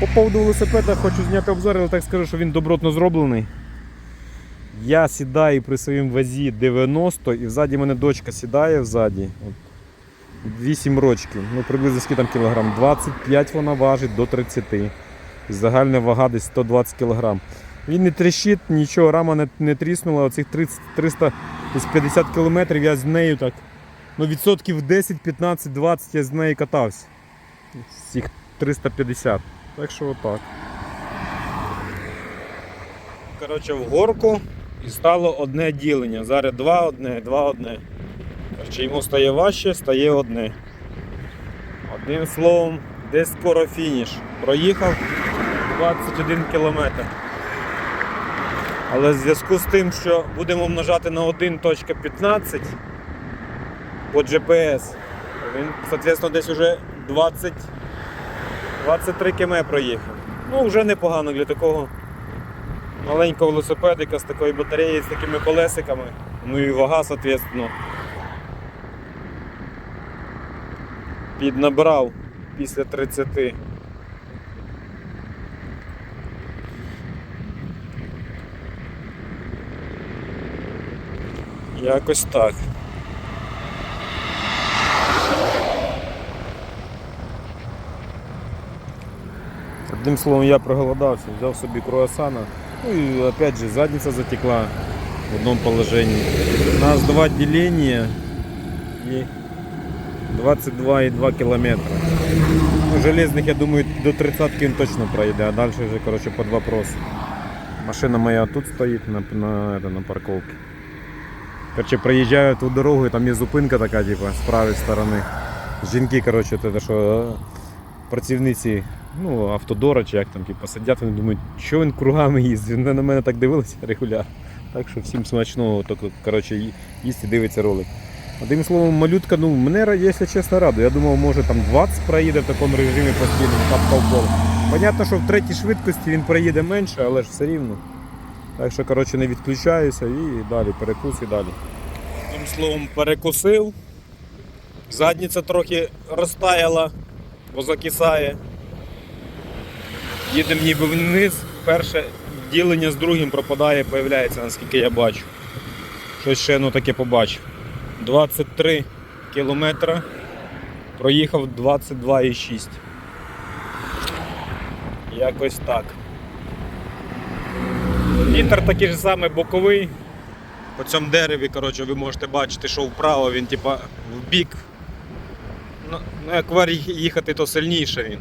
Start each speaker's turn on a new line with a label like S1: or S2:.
S1: По поводу велосипеда хочу зняти обзор, але так скажу, що він добротно зроблений. Я сідаю при своїм вазі 90 і взаді мене дочка сідає взаді. 8 рочків, ну приблизно скільки там кілограм? 25 вона важить до 30. І загальна вага десь 120 кілограм. Він не тріщить, нічого, рама не, не тріснула. Оцих 30, 350 кілометрів я з нею так. Ну, відсотків 10, 15, 20 я з нею катався. З цих 350. Так що отак. Коротше, в горку і стало одне ділення. Зараз два одне, два одне. Коротше, йому стає важче, стає одне. Одним словом, десь скоро фініш. Проїхав 21 кілометр. Але в зв'язку з тим, що будемо множати на 1.15 по GPS, він, соответственно, десь уже 20, 23 км проїхав. Ну, вже непогано для такого маленького велосипедика з такою батареєю, з такими колесиками. Ну і вага, соответственно. Піднабрав після 30. Якось так. Одним словом, я проголодався, взяв собі круасана. Ну и опять же задница затекла в одном положении. У нас два деления и 22,2 километра. Ну, железных, я думаю, до 30 він точно пройде, а дальше вже короче, под вопрос. Машина моя тут стоїть на, на, это, на парковке. Короче, проїжджаю ту дорогу, і там є зупинка така, типа, з правої сторони. Жінки, короче, те, що е, працівниці ну, автодора чи як там, типу, сидять, вони думають, що він кругами їздить. Вони на мене так дивилися регулярно. Так що всім смачного, тільки, коротше, їсть і дивиться ролик. Одним словом, малютка, ну, мене, якщо чесно, радує. Я думав, може там 20 проїде в такому режимі постійно, там полкола. Понятно, що в третій швидкості він проїде менше, але ж все рівно. Так що, коротше, не відключаюся і далі перекус і далі. Одним словом, перекусив. Задниця трохи розтаяла, бо закисає. Їдемо ніби вниз. Перше ділення з другим пропадає, появляється, наскільки я бачу. Щось ще ну, таке побачив. 23 кілометра. Проїхав 22,6. Якось так. Вітер такий ж самий боковий. По цьому дереві, коротше, ви можете бачити, що вправо він типа в бік. Ну, ну, як вар їхати, то сильніше він.